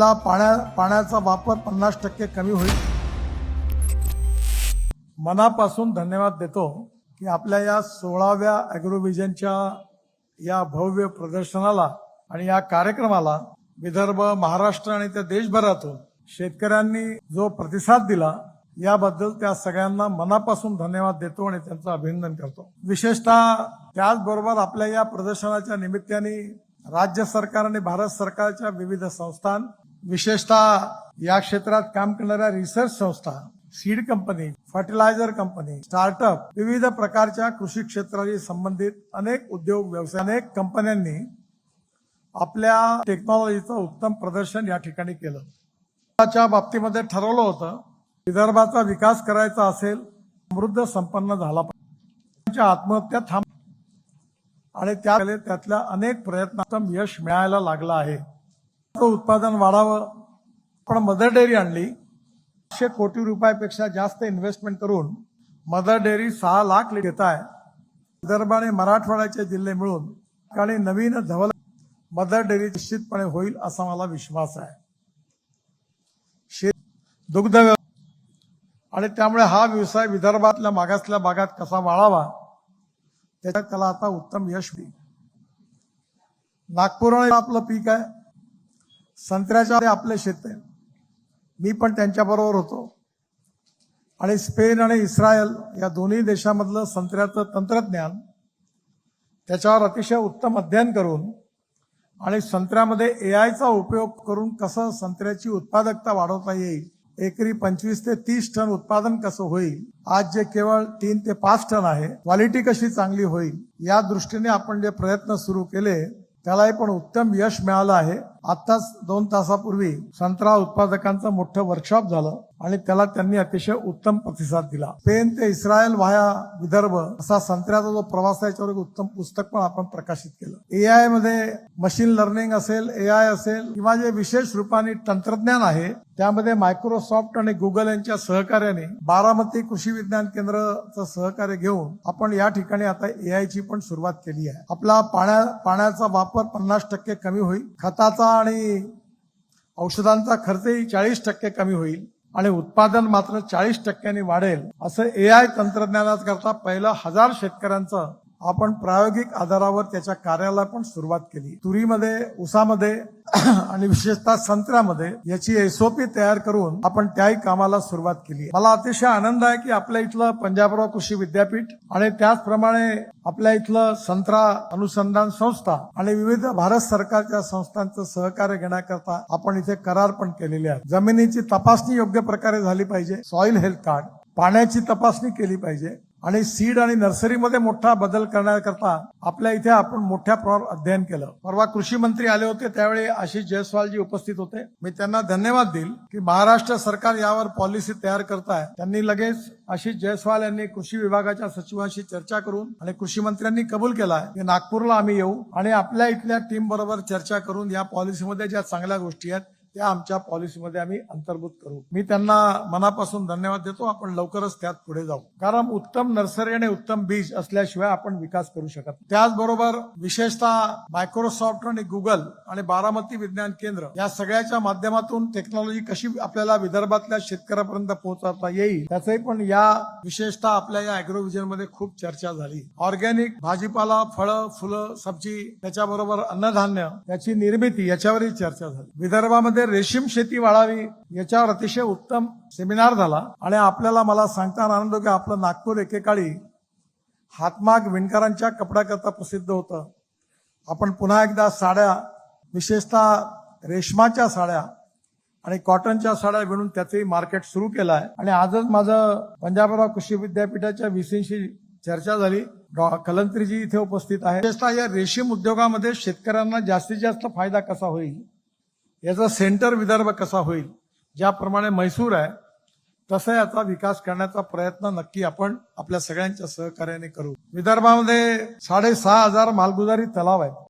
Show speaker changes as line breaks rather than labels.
आपला पाण्या पाण्याचा वापर पन्नास टक्के कमी होईल. मनापासून धन्यवाद देतो की आपल्या या सोळाव्या अॅग्रोव्हिजनच्या या भव्य प्रदर्शनाला आणि या कार्यक्रमाला विदर्भ महाराष्ट्र आणि त्या देशभरातून शेतकऱ्यांनी जो प्रतिसाद दिला याबद्दल त्या सगळ्यांना मनापासून धन्यवाद देतो आणि त्यांचं अभिनंदन करतो. विशेषतः त्याचबरोबर आपल्या या प्रदर्शनाच्या निमित्ताने राज्य सरकार आणि भारत सरकारच्या विविध संस्थान विशेषतः या क्षेत्रात काम करणाऱ्या रिसर्च संस्था seed company fertiliser company startup विविध प्रकारच्या कृषी क्षेत्राशी संबंधित अनेक उद्योग व्यवसाय अनेक कंपन्यांनी आपल्या टेक्नॉलॉजीचं उत्तम प्रदर्शन या ठिकाणी केलं. च्या बाबतीमध्ये ठरवलं होतं विदर्भाचा विकास करायचा असेल समृद्ध संपन्न झाला पाहिजे. त्यांच्या आत्महत्या थांब आणि त्यातल्या अनेक प्रयत्नातून यश मिळायला लागलं आहे. उत्पादन वाढावं. आपण मदर डेअरी आणली. पाचशे कोटी रुपयापेक्षा जास्त इन्व्हेस्टमेंट करून मदर डेअरी सहा लाख घेत आहे. विदर्भ आणि मराठवाड्याचे जिल्हे मिळून आणि नवीन धवल मदर डेअरी निश्चितपणे होईल असा मला विश्वास आहे. शेत दुग्ध आणि त्यामुळे हा व्यवसाय विदर्भातल्या मागासल्या भागात कसा वाढावा त्याच्यात त्याला आता उत्तम यश होईल नागपूर आपलं पीक आहे. संत्र्याच्या आपले शेत आहे. मी पण त्यांच्याबरोबर होतो. आणि स्पेन आणि इस्रायल या दोन्ही देशामधलं संत्र्याचं तंत्रज्ञान त्याच्यावर अतिशय उत्तम अध्ययन करून आणि संत्र्यामध्ये ए आयचा उपयोग करून कसं संत्र्याची उत्पादकता वाढवता येईल एकरी पंचवीस ते तीस टन उत्पादन कसं होईल आज जे केवळ तीन ते पाच टन आहे क्वालिटी कशी चांगली होईल या दृष्टीने आपण जे प्रयत्न सुरू केले त्यालाही पण उत्तम यश मिळालं आहे. आताच दोन तासापूर्वी संत्रा उत्पादकांचं मोठं वर्कशॉप झालं. आणि त्याला त्यांनी अतिशय उत्तम प्रतिसाद दिला. स्पेन ते इस्रायल व्हाया विदर्भ असा संत्र्याचा जो प्रवास आहे याच्यावर एक उत्तम पुस्तक पण आपण प्रकाशित केलं. एआयमध्ये मशीन लर्निंग असेल एआय असेल किंवा जे विशेष रूपाने तंत्रज्ञान आहे त्यामध्ये मायक्रोसॉफ्ट आणि गुगल यांच्या सहकार्याने बारामती कृषी विज्ञान केंद्राचं सहकार्य घेऊन आपण या ठिकाणी आता एआयची पण सुरुवात केली आहे. आपला पाण्या पाण्याचा वापर पन्नास टक्के कमी होईल खताचा आणि औषधांचा खर्चही चाळीस टक्के कमी होईल. आणि उत्पादन मात्र चाळीस टक्क्यांनी वाढेल असं ए आय तंत्रज्ञानाकरता पहिलं हजार शेतकऱ्यांचं आपण प्रायोगिक आधारावर त्याच्या कार्याला पण सुरुवात केली. तुरीमध्ये ऊसामध्ये आणि विशेषतः संत्र्यामध्ये याची एसओपी तयार करून आपण त्याही कामाला सुरुवात केली. मला अतिशय आनंद आहे की आपल्या इथलं पंजाबराव कृषी विद्यापीठ आणि त्याचप्रमाणे आपल्या इथलं संत्रा अनुसंधान संस्था आणि विविध भारत सरकारच्या संस्थांचं सहकार्य घेण्याकरता आपण इथे करार पण केलेले आहेत. जमिनीची तपासणी योग्य प्रकारे झाली पाहिजे. सॉइल हेल्थ कार्ड पाण्याची तपासणी केली पाहिजे. आणि सीड आणि नर्सरीमध्ये मोठा बदल करण्याकरता आपल्या इथे आपण मोठ्या प्रमाणावर अध्ययन केलं. परवा कृषी मंत्री आले होते त्यावेळी आशिष जयस्वालजी उपस्थित होते. मी त्यांना धन्यवाद देईल की महाराष्ट्र सरकार यावर पॉलिसी तयार करत आहे त्यांनी लगेच आशिष जयस्वाल यांनी कृषी विभागाच्या सचिवांशी चर्चा करून आणि कृषी मंत्र्यांनी कबूल केला आहे की नागपूरला आम्ही येऊ आणि आपल्या इथल्या टीम बरोबर चर्चा करून या पॉलिसीमध्ये ज्या चांगल्या गोष्टी आहेत त्या आमच्या पॉलिसीमध्ये आम्ही अंतर्भूत करू. मी त्यांना मनापासून धन्यवाद देतो. आपण लवकरच त्यात पुढे जाऊ. कारण उत्तम नर्सरी आणि उत्तम बीज असल्याशिवाय आपण विकास करू शकत त्याचबरोबर विशेषतः मायक्रोसॉफ्ट आणि गुगल आणि बारामती विज्ञान केंद्र या सगळ्याच्या माध्यमातून टेक्नॉलॉजी कशी आपल्याला विदर्भातल्या शेतकऱ्यापर्यंत पोहोचवता येईल त्याचंही पण या विशेषतः आपल्या या अॅग्रोव्हिजनमध्ये खूप चर्चा झाली. ऑर्गॅनिक भाजीपाला फळं फुलं सब्जी त्याच्याबरोबर अन्नधान्य त्याची निर्मिती याच्यावरही चर्चा झाली. विदर्भामध्ये रेशीम शेती वाढावी याच्यावर अतिशय उत्तम सेमिनार झाला. आणि आपल्याला मला सांगताना आनंद की आपलं नागपूर एकेकाळी हातमाग विणकरांच्या कपड्याकरता प्रसिद्ध होतं. आपण पुन्हा एकदा साड्या विशेषतः रेशमाच्या साड्या आणि कॉटनच्या साड्या विणून त्याचंही मार्केट सुरू केलं आहे आणि आजच माझं पंजाबराव कृषी विद्यापीठाच्या व्हीसीशी चर्चा झाली. डॉ. कलंत्रीजी इथे उपस्थित आहे विशेषतः या रेशीम उद्योगामध्ये शेतकऱ्यांना जास्तीत जास्त फायदा कसा होईल? याचा सेंटर विदर्भ कसा होईल ज्याप्रमाणे म्हैसूर आहे तसा याचा विकास करण्याचा प्रयत्न नक्की आपण आपल्या सगळ्यांच्या सहकार्याने करू. विदर्भामध्ये साडेसहा हजार मालगुजारी तलाव आहेत.